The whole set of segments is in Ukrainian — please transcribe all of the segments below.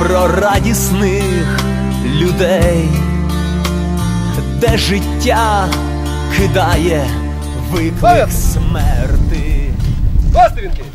про радісних людей, де життя кидає виклик смерти. Пострілки!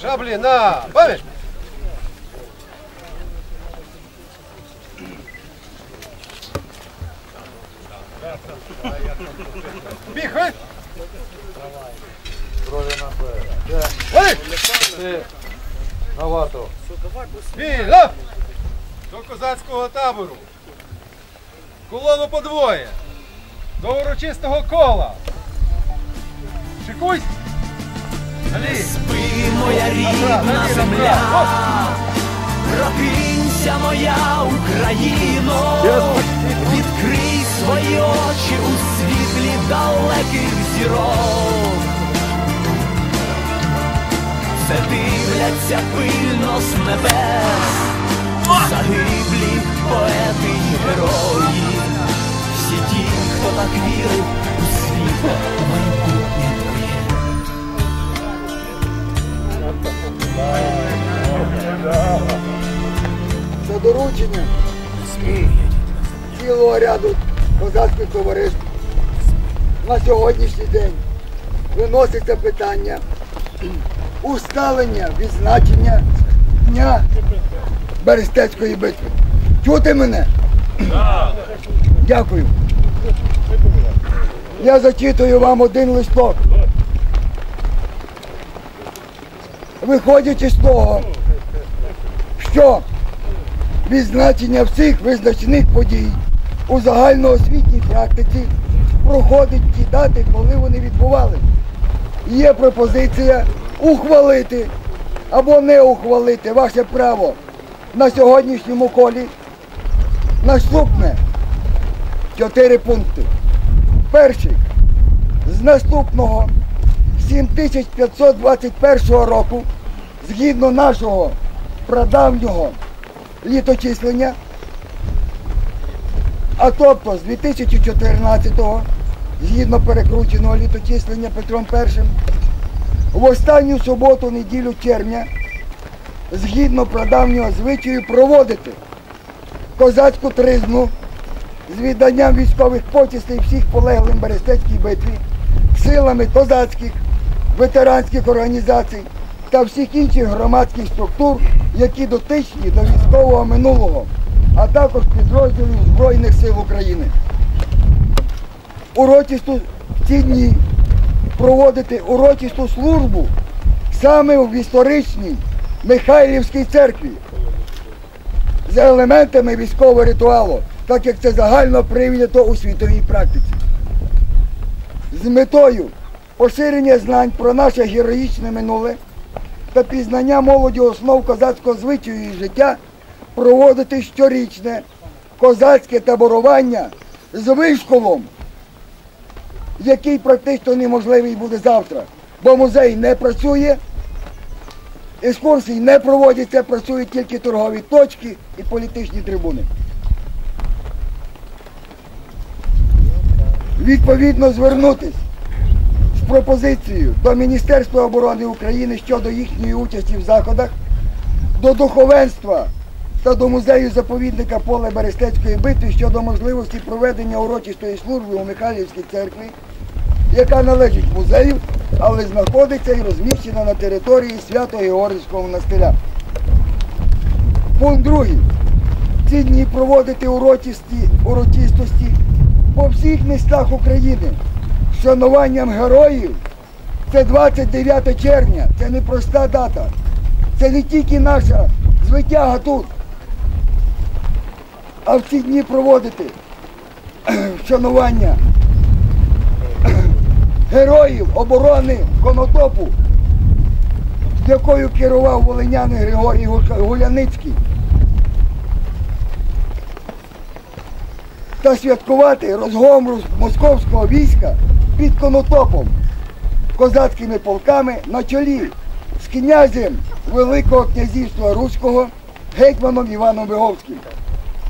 Шаблі, на! Пам'ять! Біг, ви! Вони! Новато. Вільно! До козацького табору. Колону подвоє. До урочистого кола. Шикуйсь! Спи, моя рідна земля, прокинься, моя Україно, відкрий свої очі у світлі далеких зірок. Все дивляться пильно з небес, загиблі поети й герої, всі ті, хто так вірив у світло майбутнє за дорученням цілого ряду козацьких товариств на сьогоднішній день виноситься питання усталення відзначення Дня Берестецької битви. Чути мене? Дякую. Я зачитую вам один листок. Виходячи з того, що відзначення всіх визначних подій у загальноосвітній практиці проходить ті дати, коли вони відбувалися. Є пропозиція ухвалити або не ухвалити ваше право на сьогоднішньому колі. Наступне чотири пункти. Перший. З наступного 7521 року, згідно нашого прадавнього літочислення, а тобто з 2014-го, згідно перекрученого літочислення Петром І, в останню суботу, неділю червня, згідно прадавнього звичаю, проводити козацьку тризну з відданням військових почестей всіх полеглим в Берестецькій битві, силами козацьких, ветеранських організацій та всіх інших громадських структур, які дотичні до військового минулого, а також підрозділів Збройних сил України. Урочисту ці дні проводити урочисту службу саме в історичній Михайлівській церкві з елементами військового ритуалу, так як це загально прийнято у світовій практиці. З метою поширення знань про наше героїчне минуле та пізнання молоді основ козацького звичаю і життя проводити щорічне козацьке таборування з вишколом, який практично неможливий буде завтра, бо музей не працює, екскурсії не проводяться, працюють тільки торгові точки і політичні трибуни. Відповідно звернутись з пропозицією до Міністерства оборони України щодо їхньої участі в заходах, до духовенства та до музею заповідника поле Берестецької битви щодо можливості проведення урочистої служби у Михайлівській церкві, яка належить музею, але знаходиться і розміщена на території Свято-Георгівського монастиря. Пункт другий. Ці дні проводити урочисті, урочистості по всіх містах України шануванням героїв. Це 29 червня, це не проста дата. Це не тільки наша звитяга тут. А в ці дні проводити вшанування героїв оборони Конотопу, якою керував волинянин Григорій Гуляницький. Та святкувати розгром московського війська під Конотопом, козацькими полками на чолі з князем Великого князівства Руського гетьманом Іваном Виговським.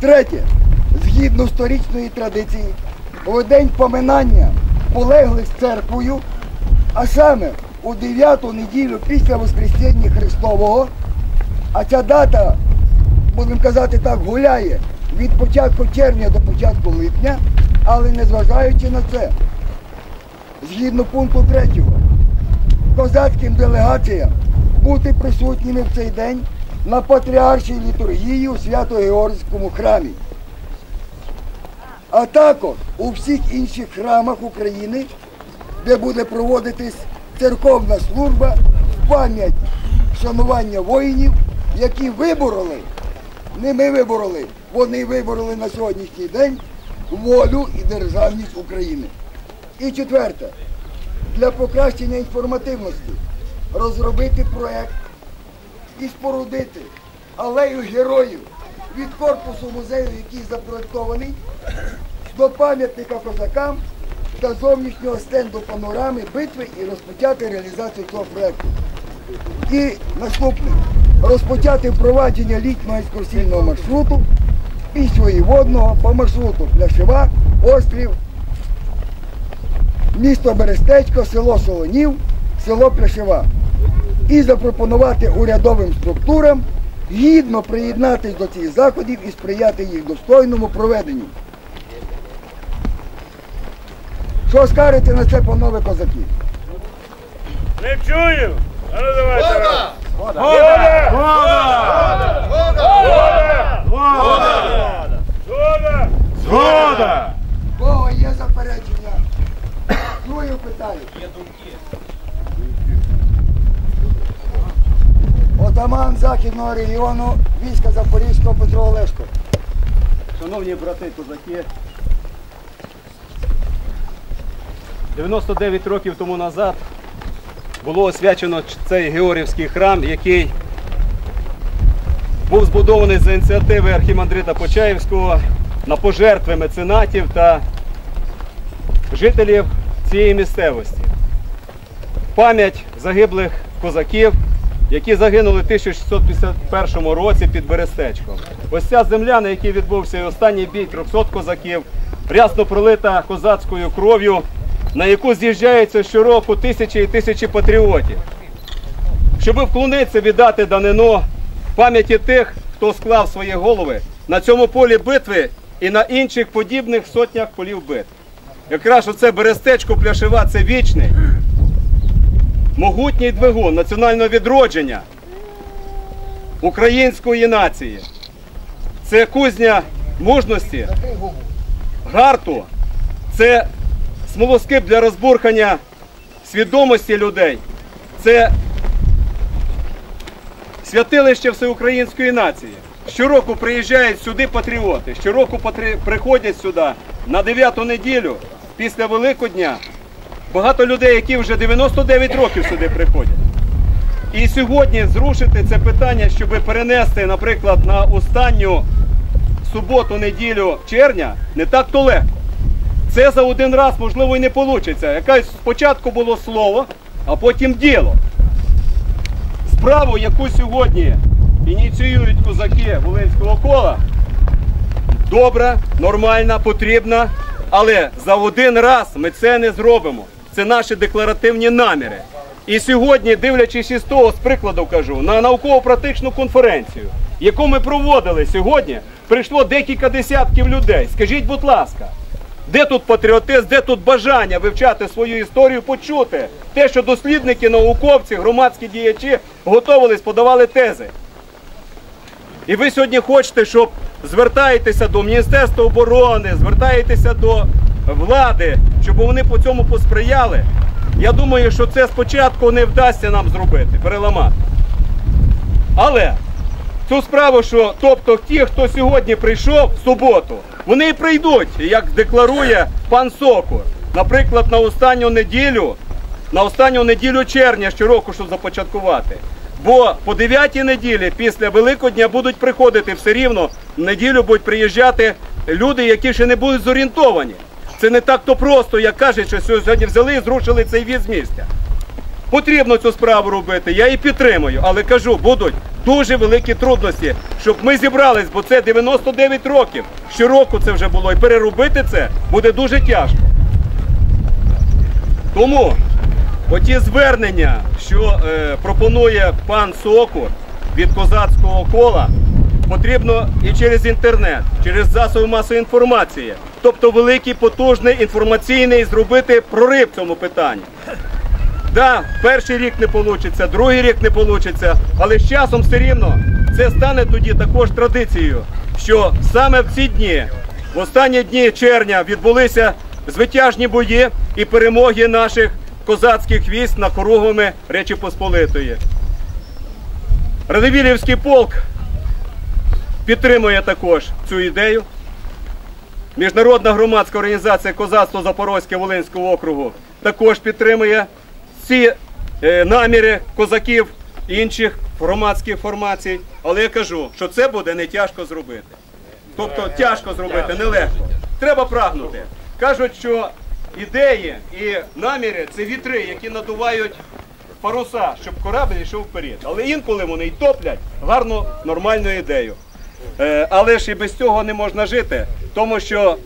Третє. Згідно сторічної традиції, у день поминання полеглих з церквою, а саме у 9 неділю після Воскресіння Христового, а ця дата, будемо казати так, гуляє від початку червня до початку липня, але незважаючи на це, згідно пункту 3, козацьким делегаціям бути присутніми в цей день на патріаршій літургії у Свято-Георгійському храмі, а також у всіх інших храмах України, де буде проводитись церковна служба в пам'ять шанування воїнів, які вибороли, не ми вибороли, вони вибороли на сьогоднішній день волю і державність України. І четверте, для покращення інформативності. Розробити проєкт і спорудити алею героїв від корпусу музею, який запроектований, до пам'ятника козакам та зовнішнього стенду панорами битви і розпочати реалізацію цього проєкту. І наступне. Розпочати впровадження літнього екскурсійного маршруту водного по маршруту Пляшева, острів, місто Берестечко, село Солонів, село Пляшева. І запропонувати урядовим структурам гідно приєднатись до цих заходів і сприяти їх достойному проведенню. Що скажете на це, панове козаки? Не чую! А ну давайте раз. Згода! Згода! Згода! Згода! Згода! Згода! В Кого є заперечення? Чую, питаю. Є думки. Отаман Західного регіону війська Запорізького Петро Олешко. Шановні брати козаки, 99 років тому назад було освячено цей Георгівський храм, який був збудований за ініціативи архімандрита Почаївського на пожертви меценатів та жителів цієї місцевості. Пам'ять загиблих козаків, які загинули в 1651 році під Берестечком. Ось ця земля, на якій відбувся і останній бій 300 козаків, рясно пролита козацькою кров'ю, на яку з'їжджаються щороку тисячі і тисячі патріотів. Щоб вклонитися, віддати данину пам'яті тих, хто склав свої голови на цьому полі битви і на інших подібних сотнях полів битв. Якраз оце Берестечко Пляшева це вічний, могутній двигун національного відродження української нації. Це кузня мужності, гарту, це смолоскип для розбурхання свідомості людей. Це святилище всеукраїнської нації. Щороку приїжджають сюди патріоти, щороку приходять сюди на 9 неділю після Великодня. Багато людей, які вже 99 років сюди приходять. І сьогодні зрушити це питання, щоб перенести, наприклад, на останню суботу-неділю червня, не так то легко. Це за один раз можливо і не вийде. Якась спочатку було слово, а потім діло. Справу, яку сьогодні ініціюють козаки Волинського кола, добра, нормальна, потрібна, але за один раз ми це не зробимо. Це наші декларативні наміри. І сьогодні, дивлячись із того, з прикладу кажу, на науково-практичну конференцію, яку ми проводили сьогодні, прийшло декілька десятків людей. Скажіть, будь ласка, де тут патріотизм, де тут бажання вивчати свою історію, почути те, що дослідники, науковці, громадські діячі готувались, подавали тези. І ви сьогодні хочете, щоб звертаєтеся до Міністерства оборони, звертаєтеся до влади, щоб вони по цьому посприяли. Я думаю, що це спочатку не вдасться нам зробити, переламати. Але цю справу, що тобто ті, хто сьогодні прийшов в суботу, вони і прийдуть, як декларує пан Сокур. Наприклад, на останню неділю, на останню неділю червня щороку, щоб започаткувати. Бо по 9 неділі після Великодня будуть приходити все рівно, в неділю будуть приїжджати люди, які ще не будуть зорієнтовані. Це не так то просто, як кажуть, що сьогодні взяли і зрушили цей віз місця. Потрібно цю справу робити, я її підтримую, але кажу, будуть дуже великі трудності, щоб ми зібрались, бо це 99 років. Щороку це вже було. І переробити це буде дуже тяжко. Тому оті звернення, що е, пропонує пан Сокур від козацького кола, потрібно і через інтернет, через засоби масової інформації, тобто великий потужний інформаційний зробити прорив в цьому питанні. Да, перший рік не вийде, другий рік не вийде, але з часом все рівно це стане тоді також традицією, що саме в ці дні, в останні дні червня, відбулися звитяжні бої і перемоги наших козацьких військ на кругами Речі Посполитої. Радивілівський полк підтримує також цю ідею. Міжнародна громадська організація Козацтво Запорозьке Волинського округу також підтримує ці е, наміри козаків інших громадських формацій. Але я кажу, що це буде не тяжко зробити. Тобто тяжко зробити, нелегко. Треба прагнути. Кажуть, що ідеї і наміри це вітри, які надувають паруса, щоб корабль йшов вперед. Але інколи вони й топлять гарну, нормальну ідею. Е, але ж і без цього не можна жити, тому що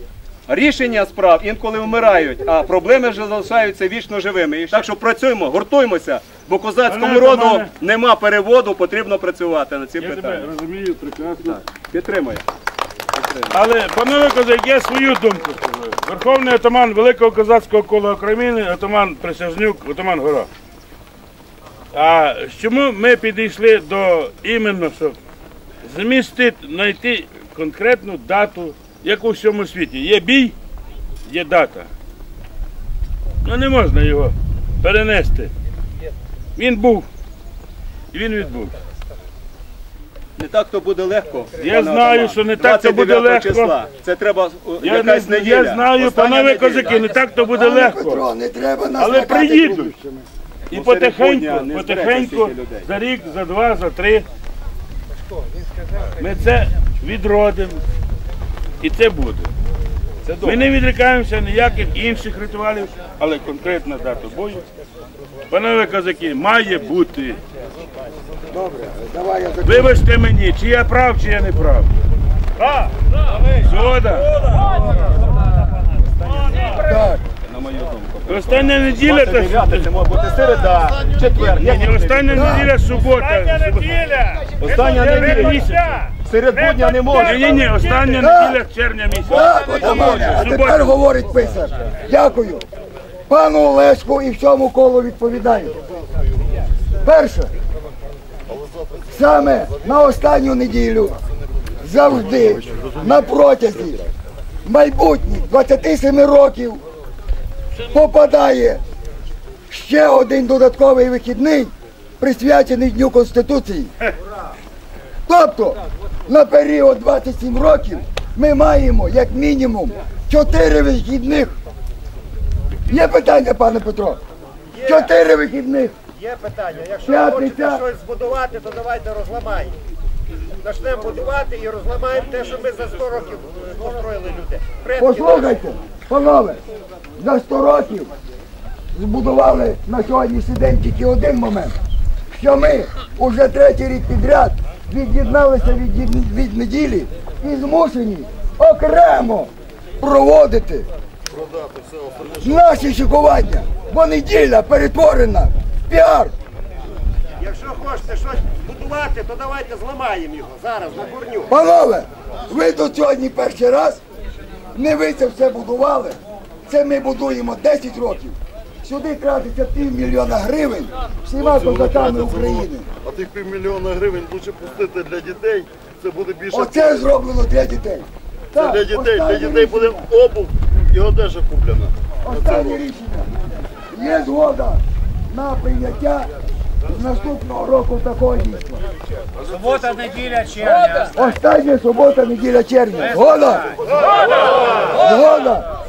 рішення справ інколи вмирають, а проблеми вже залишаються вічно живими. Так що працюємо, гуртуємося, бо козацькому роду нема переводу, потрібно працювати над цим Я тебе розумію прекрасно. Підтримує. Але, панове козаки, я свою думку скажу. Верховний отаман Великого козацького кола України, отаман Присяжнюк, отаман Гора. А чому ми підійшли до іменно, щоб змістити, знайти конкретну дату, як у всьому світі. Є бій, є дата. Ну не можна його перенести. Він був і він відбувся. Не так то буде легко. Я знаю, що не так то буде легко. Числа. Це треба Я, якась не, неділя. я знаю, Остання панове неділя. козаки, не так то буде легко. Петро, не треба нас Але приїдуть. І Ну, потихеньку, потихеньку, за рік, за два, за три. Ми це відродимо. І це буде. Це Ми не відрікаємося ніяких інших ритуалів, але конкретна дата бою. Панове козаки, має бути. Добре, давай я закінчу. Вибачте мені, чи я прав, чи я не прав. Згода. Так, На мою думку. Остання неділя та 29 це може бути середа, четвер. Ні, ні, остання неділя субота. Остання неділя. місяця. Серед будня не може. Ні, ні, ні, остання неділя червня місяця. так, отамане, а тепер говорить писар. Дякую. Пану Олешку і всьому колу відповідаю. Перше, саме на останню неділю завжди на протязі майбутніх 27 років попадає ще один додатковий вихідний, присвячений Дню Конституції. Тобто на період 27 років ми маємо як мінімум 4 вихідних. Є питання, пане Петро? Чотири вихідних. Є питання. Якщо П'ятниця. хочете щось збудувати, то давайте розламаємо. Почнемо будувати і розламаємо те, що ми за 100 років построїли люди. Предки Послухайте, панове, за 100 років збудували на сьогоднішній день тільки один момент, що ми уже третій рік підряд від'єдналися від, від неділі і змушені окремо проводити наші шикування, бо неділя перетворена в піар. Якщо хочете щось будувати, то давайте зламаємо його зараз на корню. Панове, ви тут сьогодні перший раз, не ви це все будували. Це ми будуємо 10 років. Сюди тратиться півмільйона гривень всіма козаками України. А тих півмільйона гривень лучше пустити для дітей, це буде більше. Оце зроблено для дітей. Це Так, для дітей, для останнє дітей буде рішення. обув і одежа куплена. Останнє рішення. Є згода на прийняття з наступного року такого дійства. Субота, неділя, червня. Остання субота, неділя червня. Згода? Згода?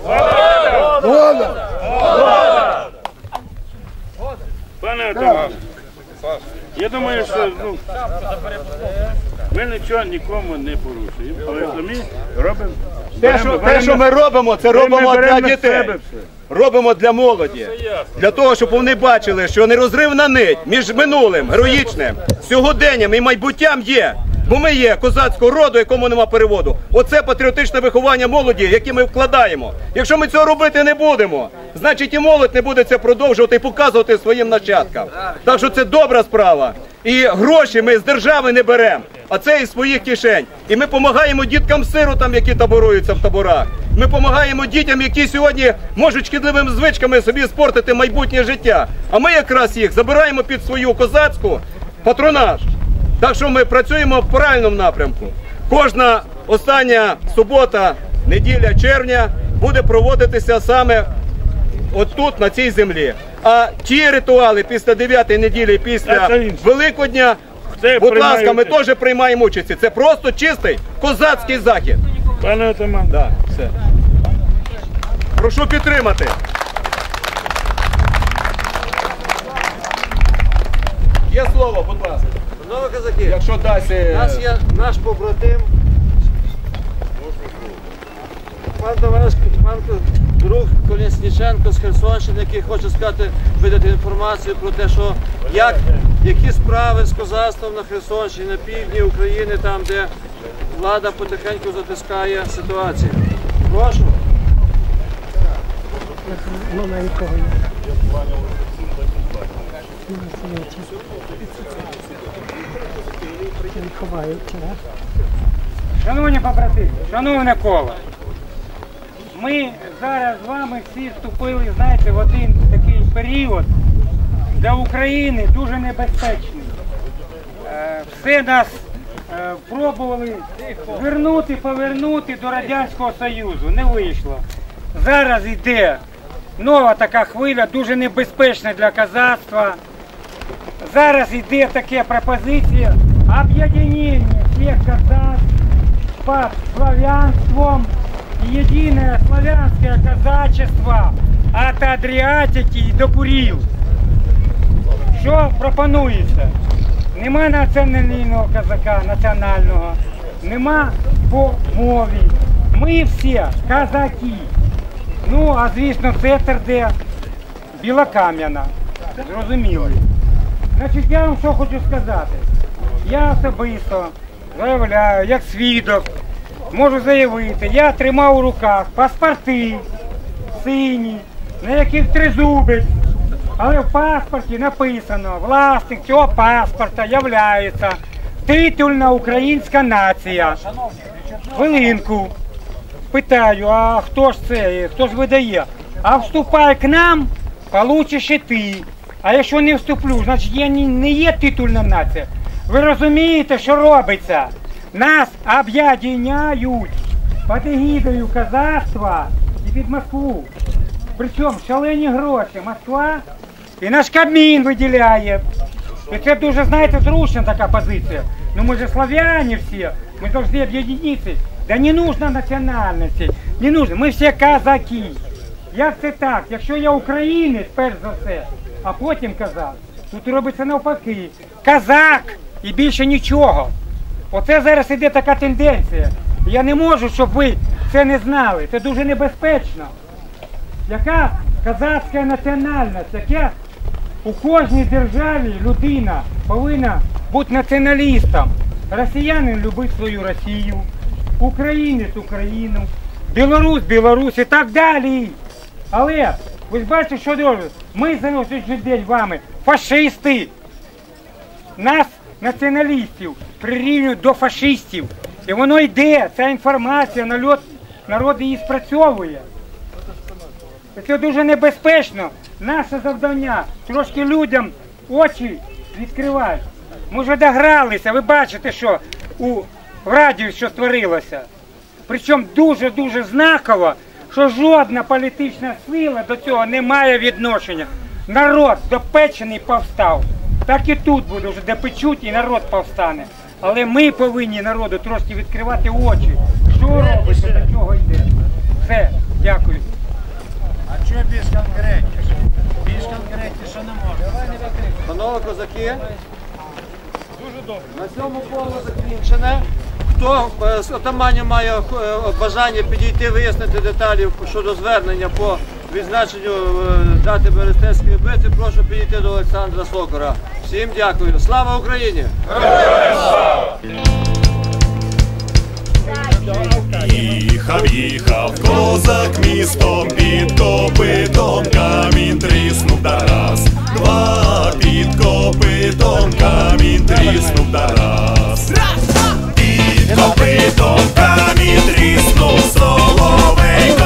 Згода? Пане Атаман, я думаю, що ну, ми нічого нікому не порушуємо, але самі робимо. Те, що, те, що ми робимо, це робимо для дітей. Робимо для молоді. Для того, щоб вони бачили, що нерозривна нить між минулим, героїчним, сьогоденням і майбуттям є. Бо ми є козацького роду, якому нема переводу. Оце патріотичне виховання молоді, яке ми вкладаємо. Якщо ми цього робити не будемо, значить і молодь не буде це продовжувати і показувати своїм нащадкам. Так що це добра справа. І гроші ми з держави не беремо, а це із своїх кишень. І ми допомагаємо діткам-сиротам, які таборуються в таборах. Ми допомагаємо дітям, які сьогодні можуть шкідливими звичками собі спортити майбутнє життя. А ми якраз їх забираємо під свою козацьку патронаж. Так що ми працюємо в правильному напрямку. Кожна остання субота, неділя червня буде проводитися саме от тут, на цій землі. А ті ритуали після 9 неділі, після Великодня, Це будь ласка, ми теж приймаємо участь. Це просто чистий козацький захід. Пане Атаман, Да, все. Прошу підтримати. Є слово, будь ласка. Знову казаки, Якщо дасть. е, нас є наш побратим. Пан товариш, друг Колісніченко з Херсонщини, який хоче сказати, видати інформацію про те, що як, які справи з козацтвом на Херсонщині, на півдні України, там, де влада потихеньку затискає ситуацію. Прошу. Шановні побратими, шановне коло, ми зараз з вами всі вступили, знаєте, в один такий період для України дуже небезпечний. Е, Все нас е, пробували вернути, повернути до Радянського Союзу. Не вийшло. Зараз йде нова така хвиля, дуже небезпечна для казацтва. Зараз йде така пропозиція об'єднання всех казак под славянством и единое славянское казачество от Адріатики до Курил. Що пропонується? Нема національного казака національного, нема по мові. Ми всі казаки. Ну, а звісно, центр де Білокам'яна. Зрозуміло. Значить, я вам що хочу сказати. Я особисто заявляю, як свідок, можу заявити, я тримав у руках паспорти сині, на яких тризубець. Але в паспорті написано, власник цього паспорта являється титульна українська нація. Хвилинку. Питаю, а хто ж це, хто ж видає? А вступай к нам, получиш і ти. А якщо не вступлю, значить я не, є титульна нація. Ви розумієте, що робиться? Нас об'єднають під егідою казацтва і під Москву. Причому шалені гроші. Москва і наш Кабмін виділяє. І це дуже, знаєте, зручна така позиція. Ну ми же славяне всі, ми повинні об'єднатися. Да не нужно національності, не нужно. Ми всі казаки. Як це так? Якщо я українець, перш за все, а потім казак, тут робиться навпаки. Казак і більше нічого. Оце зараз іде така тенденція. Я не можу, щоб ви це не знали. Це дуже небезпечно. Яка казацька національність, яке у кожній державі людина повинна бути націоналістом. Росіянин любить свою Росію, українець Україну, білорус Білорусь і так далі. Але ви ж бачите, що робить? Ми за сьогоднішній день вами фашисти. Нас, націоналістів, прирівнюють до фашистів. І воно йде, ця інформація, народ, народ її спрацьовує. Це дуже небезпечно. Наше завдання трошки людям очі відкривати. Ми вже догралися, ви бачите, що у радіо що створилося. Причому дуже-дуже знаково, що жодна політична сила до цього не має відношення. Народ допечений повстав. Так і тут буде вже допечуть і народ повстане. Але ми повинні народу трошки відкривати очі. Що робиться, до чого йде. Все, дякую. А що більш конкретніше? Більш конкретніше не можна. Панове козаки, дуже добре. На цьому коло закінчене. Хто е, з отаманів має е, бажання підійти вияснити деталі щодо звернення по відзначенню е, дати Берестейської битви, прошу підійти до Олександра Сокора. Всім дякую. Слава Україні! Їхав, їхав козак містом під копитом камінь тріснув да раз, два під копитом камінь тріснув да Копитом камінь тріснув соловейко